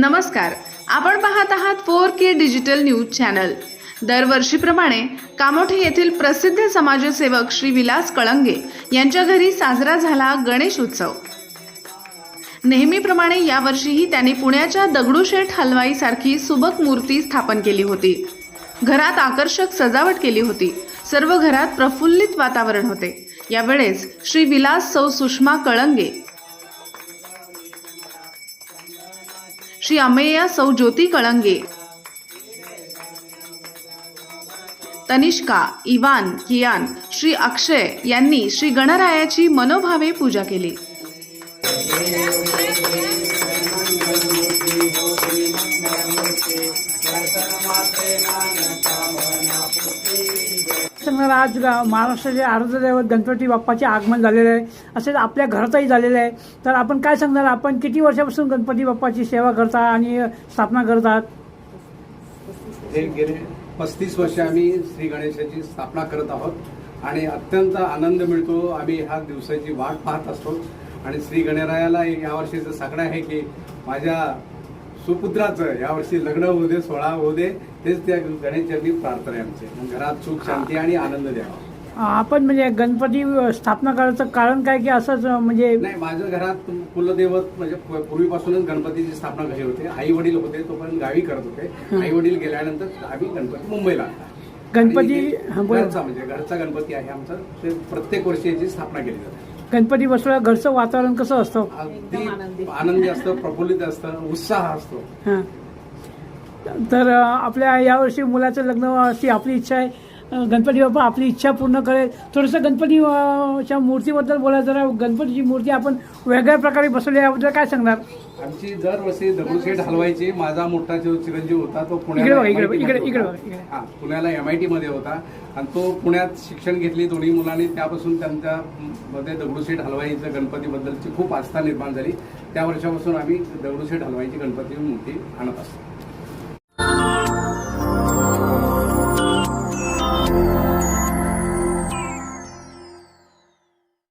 नमस्कार. आपण पाहत आहात four K digital news channel. दरवर्षीप्रमाणे कामोठे येथील प्रसिद्ध समाजसेवक श्री विलास कळंगे यांच्या घरी साजरा झाला गणेश उत्सव. नेहमीप्रमाणे यावर्षीही त्यांनी पुण्याच्या दगडूशेठ हलवाई सारखी सुबक मूर्ती स्थापन केली होती. घरात आकर्षक सजावट केली होती. सर्व घरात प्रफुल्लित वातावरण होते. यावेळेस श्री विलास सौ सुषमा कळंगे श्री अमेया सौ ज्योती कळंगे तनिष्का इवान कियान श्री अक्षय यांनी श्री गणरायाची मनोभावे पूजा केली सांगणार आज महाराष्ट्राचे आराध्यदैवत गणपती बाप्पाचे आगमन झालेलं आहे. असेच आपल्या घरातही झालेलं आहे. तर आपण काय सांगणार? आपण किती वर्षापासून गणपती बाप्पाची सेवा करता आणि स्थापना करतात हे गेले पस्तीस वर्ष आम्ही श्री गणेशाची स्थापना करत आहोत आणि अत्यंत आनंद मिळतो. आम्ही ह्या दिवसाची वाट पाहत असतो. आणि श्री गणरायाला यावर्षीचं सगळं आहे की माझ्या सुपुत्राचं यावर्षी लग्न होऊ दे सोहळा होऊ दे तेच त्या गणेशचरणी प्रार्थना आहे आमची. घरात सुख शांती आणि आनंद द्यावा. आपण म्हणजे गणपती स्थापना करायचं कारण काय की असंच म्हणजे नाही माझ्या घरात कुलदैवत म्हणजे पूर्वीपासूनच गणपतीची स्थापना घरी होते. आई वडील होते तोपर्यंत गावी करत होते. आई वडील गेल्यानंतर आम्ही गणपती मुंबईला गणपती-. घरचा म्हणजे घरचा गणपती आहे आमचा. ते प्रत्येक वर्षी याची स्थापना केली जाते. गणपती बसवल्या घरचं वातावरण कसं असतं? अगदी आनंदी असतं प्रफुल्लित असतं उत्साह असतो. हां. तर अं, आपल्या यावर्षी मुलाचं लग्न अशी आपली इच्छा आहे. अं, गणपती बाप्पा आपली इच्छा पूर्ण करेल. थोडंसं गणपती अं, च्या मूर्तीबद्दल बोलायचं जरा. गणपतीची मूर्ती आपण वेगळ्या प्रकारे बसवली याबद्दल काय सांगणार? आमची दरवर्षी दगडूशेठ हलवायची माझा मोठा जो चिरंजीव होता तो इकडे पुण्याला बघा, MIT इकडे- मध्ये इकडे होता. बघा, इकडे. हा पुण्याला एमआयटी मध्ये होता. आणि तो पुण्यात शिक्षण घेतली दोन्ही मुलांनी. त्यापासून त्यांच्या मध्ये दगडूशेठ हलवाईचं गणपतीबद्दलची खूप आस्था निर्माण झाली. त्या वर्षापासून आम्ही दगडूशेठ हलवाईची गणपती मूर्ती आणत असतो.